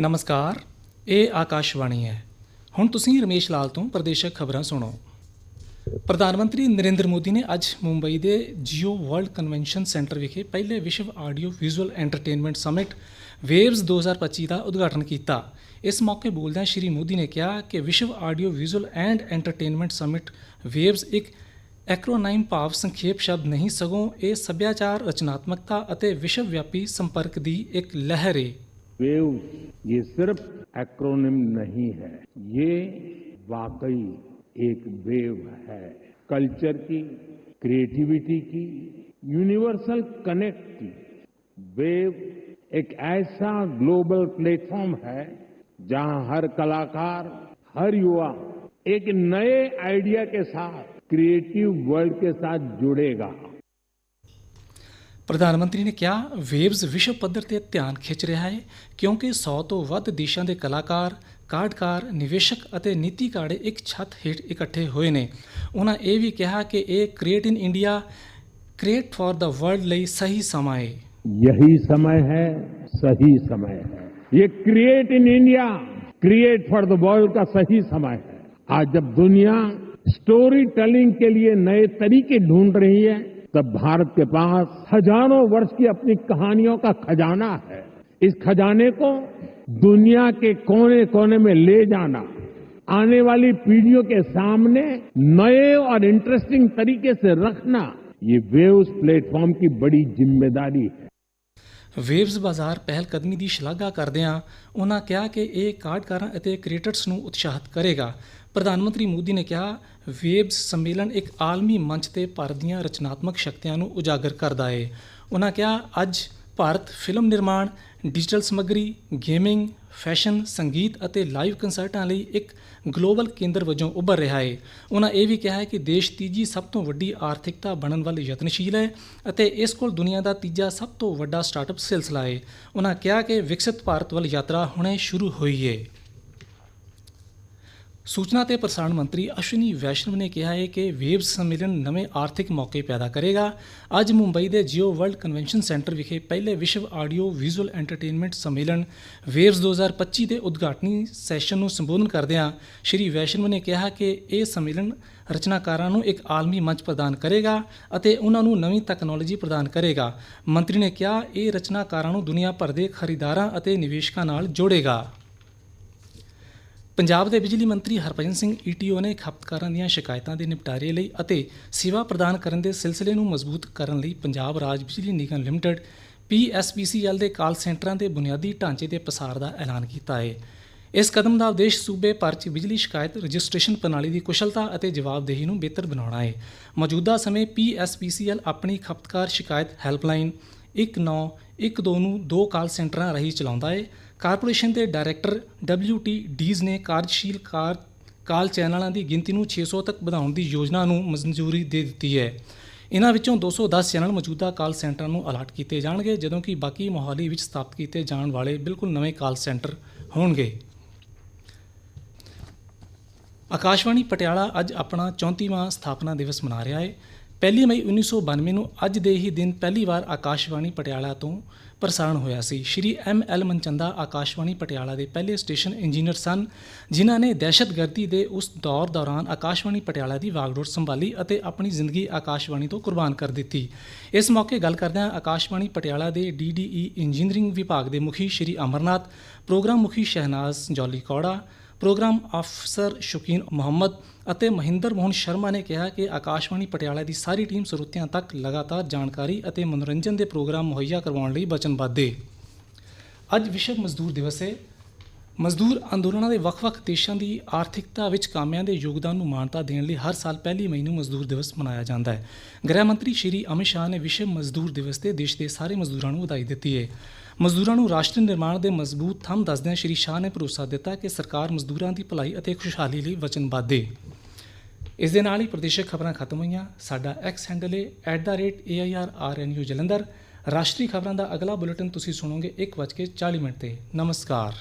ਨਮਸਕਾਰ, ਇਹ ਆਕਾਸ਼ਵਾਣੀ ਹੈ। ਹੁਣ ਤੁਸੀਂ ਰਮੇਸ਼ ਲਾਲ ਤੋਂ ਪ੍ਰਦੇਸ਼ਕ ਖਬਰਾਂ ਸੁਣੋ। ਪ੍ਰਧਾਨ ਮੰਤਰੀ ਨਰਿੰਦਰ ਮੋਦੀ ਨੇ ਅੱਜ ਮੁੰਬਈ ਦੇ ਜੀਓ ਵਰਲਡ ਕਨਵੈਨਸ਼ਨ ਸੈਂਟਰ ਵਿਖੇ ਪਹਿਲੇ ਵਿਸ਼ਵ audio visual entertainment summit waves 2025 ਦਾ ਉਦਘਾਟਨ ਕੀਤਾ। ਇਸ ਮੌਕੇ ਬੋਲਦਿਆਂ ਸ਼੍ਰੀ ਮੋਦੀ ਨੇ ਕਿਹਾ ਕਿ ਵਿਸ਼ਵ audio visual and entertainment summit waves ਇੱਕ ਐਕਰੋਨਾਈਮ ਭਾਵ ਸੰਖੇਪ ਸ਼ਬਦ ਨਹੀਂ, ਸਗੋਂ ਇਹ ਸੱਭਿਆਚਾਰ, ਰਚਨਾਤਮਕਤਾ ਅਤੇ ਵਿਸ਼ਵ ਵਿਆਪੀ ਸੰਪਰਕ ਦੀ ਇੱਕ ਲਹਿਰ ਹੈ वेव, ये सिर्फ़ एक्रोनिम नहीं है, ये वाकई एक वेव है। कल्चर की क्रिएटिविटी की यूनिवर्सल कनेक्ट की। वेव एक ऐसा ग्लोबल प्लेटफॉर्म है, जहाँ हर कलाकार, हर युवा एक नए आइडिया के साथ क्रिएटिव वर्ल्ड के साथ जुड़ेगा। ਪ੍ਰਧਾਨ ਮੰਤਰੀ ਨੇ ਕਿਹਾ ਵੇਵਜ਼ ਵਿਸ਼ਵ ਪੱਧਰ ਤੇ ਧਿਆਨ ਖਿੱਚ ਰਿਹਾ ਹੈ, ਕਿਉਂਕਿ 100 ਤੋਂ ਵੱਧ ਦੇਸ਼ਾਂ ਦੇ ਕਲਾਕਾਰ, ਕਾਰਡਕਾਰ, ਨਿਵੇਸ਼ਕ ਅਤੇ ਨੀਤੀ ਕਾੜੇ ਇੱਕ ਛੱਤ ਹੇਠ ਇਕੱਠੇ ਹੋਏ ਨੇ। ਉਹਨਾਂ ਇਹ ਵੀ ਕਿਹਾ ਕਿ ਇਹ create in India create for the world ਲਈ ਸਹੀ ਸਮਾਂ ਹੈ यही समय है सही समय है ये create in India create for the world का सही समय है आज जब दुनिया स्टोरी टेलिंग के लिए नए तरीके ढूंढ रही है तब भारत के पास हजारों वर्ष की अपनी कहानियों का खजाना है इस खजाने को दुनिया के कोने कोने में ले जाना आने वाली पीढ़ियों के सामने नए और इंटरेस्टिंग तरीके से रखना ये वेव्स प्लेटफॉर्म की बड़ी जिम्मेदारी है ਵੇਵਜ਼ ਬਾਜ਼ਾਰ ਪਹਿਲ ਕਦਮੀ ਦੀ ਸ਼ਲਾਘਾ ਕਰਦਿਆਂ ਉਹਨਾਂ ਕਿਹਾ ਕਿ ਇਹ ਕਾਰਡਕਾਰਾਂ ਅਤੇ ਕ੍ਰੀਏਟਰਸ ਨੂੰ ਉਤਸ਼ਾਹਿਤ ਕਰੇਗਾ ਪ੍ਰਧਾਨ ਮੰਤਰੀ ਮੋਦੀ ਨੇ ਕਿਹਾ, ਵੇਬਸ ਸੰਮੇਲਨ ਇੱਕ ਆਲਮੀ ਮੰਚ ਤੇ ਭਾਰਤ ਦੀਆਂ ਰਚਨਾਤਮਕ ਸ਼ਕਤੀਆਂ ਨੂੰ ਉਜਾਗਰ ਕਰਦਾ ਹੈ ਉਹਨਾਂ ਕਿਹਾ, ਅੱਜ ਭਾਰਤ ਫਿਲਮ ਨਿਰਮਾਣ, ਡਿਜੀਟਲ ਸਮੱਗਰੀ, ਗੇਮਿੰਗ, ਫੈਸ਼ਨ, ਸੰਗੀਤ ਅਤੇ ਲਾਈਵ ਕੰਸਰਟਾਂ ਲਈ ਇੱਕ ਗਲੋਬਲ ਕੇਂਦਰ ਵਜੋਂ ਉੱਭਰ ਰਿਹਾ ਹੈ ਉਹਨਾਂ ਇਹ ਵੀ ਕਿਹਾ ਹੈ ਕਿ ਦੇਸ਼ ਤੀਜੀ ਸਭ ਤੋਂ ਵੱਡੀ ਆਰਥਿਕਤਾ ਬਣਨ ਵੱਲ ਯਤਨਸ਼ੀਲ ਹੈ ਅਤੇ ਇਸ ਕੋਲ ਦੁਨੀਆ ਦਾ ਤੀਜਾ ਸਭ ਤੋਂ ਵੱਡਾ ਸਟਾਰਟਅਪ ਸਿਲਸਿਲਾ ਹੈ ਉਹਨਾਂ ਕਿਹਾ ਕਿ ਵਿਕਸਿਤ ਭਾਰਤ ਵੱਲ ਯਾਤਰਾ ਹੁਣੇ ਸ਼ੁਰੂ ਹੋਈ ਹੈ ਸੂਚਨਾ ਤੇ ਪ੍ਰਸਾਰਣ ਮੰਤਰੀ ਅਸ਼ਵਨੀ ਵੈਸ਼ਨਵ ਨੇ ਕਿਹਾ ਹੈ ਕਿ ਵੇਵਜ਼ ਸੰਮੇਲਨ ਨਵੇਂ ਆਰਥਿਕ ਮੌਕੇ ਪੈਦਾ ਕਰੇਗਾ। ਅੱਜ ਮੁੰਬਈ ਦੇ ਜੀਓ ਵਰਲਡ ਕਨਵੈਨਸ਼ਨ ਸੈਂਟਰ ਵਿਖੇ ਪਹਿਲੇ ਵਿਸ਼ਵ ਆਡੀਓ ਵਿਜ਼ੂਅਲ ਐਂਟਰਟੇਨਮੈਂਟ ਸੰਮੇਲਨ ਵੇਵਜ਼ 2025 ਦੇ ਉਦਘਾਟਨੀ ਸੈਸ਼ਨ ਨੂੰ ਸੰਬੋਧਨ ਕਰਦਿਆਂ ਸ਼੍ਰੀ ਵੈਸ਼ਨਵ ਨੇ ਕਿਹਾ ਕਿ ਇਹ ਸੰਮੇਲਨ ਰਚਨਾਕਾਰਾਂ ਨੂੰ ਇੱਕ ਆਲਮੀ ਮੰਚ ਪ੍ਰਦਾਨ ਕਰੇਗਾ ਅਤੇ ਉਹਨਾਂ ਨੂੰ ਨਵੀਂ ਤਕਨਾਲੋਜੀ ਪ੍ਰਦਾਨ ਕਰੇਗਾ। ਮੰਤਰੀ ਨੇ ਕਿਹਾ, ਇਹ ਰਚਨਾਕਾਰਾਂ ਨੂੰ ਦੁਨੀਆ ਭਰ ਦੇ ਖਰੀਦਾਰਾਂ ਅਤੇ ਨਿਵੇਸ਼ਕਾਂ ਨਾਲ ਜੋੜੇਗਾ। ਪੰਜਾਬ ਦੇ ਬਿਜਲੀ ਮੰਤਰੀ ਹਰਭਜਨ ਸਿੰਘ ਈਟੀਓ ਨੇ ਖਪਤਕਾਰਾਂ ਦੀਆਂ ਸ਼ਿਕਾਇਤਾਂ ਦੇ ਨਿਪਟਾਰੇ ਲਈ ਅਤੇ ਸੇਵਾ ਪ੍ਰਦਾਨ ਕਰਨ ਦੇ ਸਿਲਸਿਲੇ ਨੂੰ ਮਜ਼ਬੂਤ ਕਰਨ ਲਈ ਪੰਜਾਬ ਰਾਜ ਬਿਜਲੀ ਨਿਗਮ ਲਿਮਟਿਡ ਪੀਐਸਪੀਸੀਐਲ ਦੇ ਕਾਲ ਸੈਂਟਰਾਂ ਦੇ ਬੁਨਿਆਦੀ ਢਾਂਚੇ ਦੇ ਪਸਾਰ ਦਾ ਐਲਾਨ ਕੀਤਾ ਹੈ। ਇਸ ਕਦਮ ਦਾ ਉਦੇਸ਼ ਸੂਬੇ ਭਰ 'ਚ ਬਿਜਲੀ ਸ਼ਿਕਾਇਤ ਰਜਿਸਟ੍ਰੇਸ਼ਨ ਪ੍ਰਣਾਲੀ ਦੀ ਕੁਸ਼ਲਤਾ ਅਤੇ ਜਵਾਬਦੇਹੀ ਨੂੰ ਬਿਹਤਰ ਬਣਾਉਣਾ ਹੈ। ਮੌਜੂਦਾ ਸਮੇਂ ਪੀਐਸਪੀਸੀਐਲ ਆਪਣੀ ਖਪਤਕਾਰ ਸ਼ਿਕਾਇਤ ਹੈਲਪਲਾਈਨ 1912 ਨੂੰ ਦੋ ਕਾਲ ਸੈਂਟਰਾਂ ਰਾਹੀਂ ਚਲਾਉਂਦਾ ਹੈ ਕਾਰਪੋਰੇਸ਼ਨ ਦੇ ਡਾਇਰੈਕਟਰ ਡਬਲਯੂਟੀ ਡੀਜ਼ ਨੇ ਕਾਰਜਸ਼ੀਲ ਕਾਰ, ਕਾਲ ਚੈਨਲਾਂ ਦੀ ਗਿਣਤੀ ਨੂੰ 600 ਤੱਕ ਵਧਾਉਣ ਦੀ ਯੋਜਨਾ ਨੂੰ ਮਨਜ਼ੂਰੀ ਦੇ ਦਿੱਤੀ ਹੈ। ਇਹਨਾਂ ਵਿੱਚੋਂ 210 ਚੈਨਲ ਮੌਜੂਦਾ ਕਾਲ ਸੈਂਟਰਾਂ ਨੂੰ ਅਲਾਟ ਕੀਤੇ ਜਾਣਗੇ, ਜਦੋਂ ਕਿ ਬਾਕੀ ਮੋਹਾਲੀ ਵਿੱਚ ਸਥਾਪਿਤ ਕੀਤੇ ਜਾਣ ਵਾਲੇ ਬਿਲਕੁਲ ਨਵੇਂ ਕਾਲ ਸੈਂਟਰ ਹੋਣਗੇ। ਆਕਾਸ਼ਵਾਣੀ ਪਟਿਆਲਾ ਅੱਜ ਆਪਣਾ 34ਵਾਂ ਸਥਾਪਨਾ ਦਿਵਸ ਮਨਾ ਰਿਹਾ ਹੈ ਪਹਿਲੀ ਮਈ 1992 ਨੂੰ ਅੱਜ ਦੇ ਹੀ ਦਿਨ ਪਹਿਲੀ ਵਾਰ ਆਕਾਸ਼ਵਾਣੀ ਪਟਿਆਲਾ ਤੋਂ ਪ੍ਰਸਾਰਣ ਹੋਇਆ ਸੀ। ਸ਼੍ਰੀ ਐਮ ਐਲ ਮਨਚੰਦਾ ਆਕਾਸ਼ਵਾਣੀ ਪਟਿਆਲਾ ਦੇ ਪਹਿਲੇ ਸਟੇਸ਼ਨ ਇੰਜੀਨੀਅਰ ਸਨ, ਜਿਨ੍ਹਾਂ ਨੇ ਦਹਿਸ਼ਤਗਰਦੀ ਦੇ ਉਸ ਦੌਰ ਦੌਰਾਨ ਆਕਾਸ਼ਵਾਣੀ ਪਟਿਆਲਾ ਦੀ ਵਾਗਡੋਰ ਸੰਭਾਲੀ ਅਤੇ ਆਪਣੀ ਜ਼ਿੰਦਗੀ ਆਕਾਸ਼ਵਾਣੀ ਤੋਂ ਕੁਰਬਾਨ ਕਰ ਦਿੱਤੀ। ਇਸ ਮੌਕੇ ਗੱਲ ਕਰਦਿਆਂ ਆਕਾਸ਼ਵਾਣੀ ਪਟਿਆਲਾ ਦੇ ਡੀਡੀਈ ਇੰਜੀਨੀਅਰਿੰਗ ਵਿਭਾਗ ਦੇ ਮੁਖੀ ਸ਼੍ਰੀ ਅਮਰਨਾਥ, ਪ੍ਰੋਗਰਾਮ ਮੁਖੀ ਸ਼ਹਿਨਾਜ਼ ਜੌਲੀ ਕੌੜਾ ਪ੍ਰੋਗਰਾਮ ਅਫਸਰ ਸ਼ੁਕੀਨ ਮੁਹੰਮਦ ਅਤੇ ਮਹਿੰਦਰ ਮੋਹਨ ਸ਼ਰਮਾ ਨੇ ਕਿਹਾ ਕਿ ਆਕਾਸ਼ਵਾਣੀ ਪਟਿਆਲਾ ਦੀ ਸਾਰੀ ਟੀਮ ਸਰੋਤਿਆਂ ਤੱਕ ਲਗਾਤਾਰ ਜਾਣਕਾਰੀ ਅਤੇ ਮਨੋਰੰਜਨ ਦੇ ਪ੍ਰੋਗਰਾਮ ਮੁਹੱਈਆ ਕਰਵਾਉਣ ਲਈ ਵਚਨਬੱਧ ਹੈ ਅੱਜ ਵਿਸ਼ਵ ਮਜ਼ਦੂਰ ਦਿਵਸ ਹੈ ਮਜ਼ਦੂਰ ਅੰਦੋਲਨਾਂ ਦੇ ਵੱਖ-ਵੱਖ ਦੇਸ਼ਾਂ ਦੀ ਆਰਥਿਕਤਾ ਵਿੱਚ ਕਾਮਿਆਂ ਦੇ ਯੋਗਦਾਨ ਨੂੰ ਮਾਨਤਾ ਦੇਣ ਲਈ ਹਰ ਸਾਲ ਪਹਿਲੀ ਮਈ ਨੂੰ ਮਜ਼ਦੂਰ ਦਿਵਸ ਮਨਾਇਆ ਜਾਂਦਾ ਹੈ। ਗ੍ਰਹਿ ਮੰਤਰੀ ਸ਼੍ਰੀ ਅਮਿਤ ਸ਼ਾਹ ਨੇ ਵਿਸ਼ਵ ਮਜ਼ਦੂਰ ਦਿਵਸ ਤੇ ਦੇਸ਼ ਦੇ ਸਾਰੇ ਮਜ਼ਦੂਰਾਂ ਨੂੰ ਵਧਾਈ ਦਿੱਤੀ ਹੈ ਮਜ਼ਦੂਰਾਂ ਨੂੰ ਰਾਸ਼ਟਰ ਨਿਰਮਾਣ ਦੇ ਮਜ਼ਬੂਤ ਥੰਮ ਦੱਸਦਿਆਂ ਸ਼੍ਰੀ ਸ਼ਾਹ ਨੇ ਭਰੋਸਾ ਦਿੱਤਾ ਕਿ ਸਰਕਾਰ ਮਜ਼ਦੂਰਾਂ ਦੀ ਭਲਾਈ ਅਤੇ ਖੁਸ਼ਹਾਲੀ ਲਈ ਵਚਨਬੱਧ ਹੈ ਇਸ ਦੇ ਨਾਲ ਹੀ ਪ੍ਰਦੇਸ਼ਕ ਖਬਰਾਂ ਖਤਮ ਹੋਈਆਂ। ਸਾਡਾ ਐਕਸ ਹੈਂਡਲ ਹੈ @airrnu ਜਲੰਧਰ। ਰਾਸ਼ਟਰੀ ਖਬਰਾਂ ਦਾ ਅਗਲਾ ਬੁਲੇਟਿਨ ਤੁਸੀਂ ਸੁਣੋਗੇ 1:40 ਮਿੰਟ ਤੇ। ਨਮਸਕਾਰ।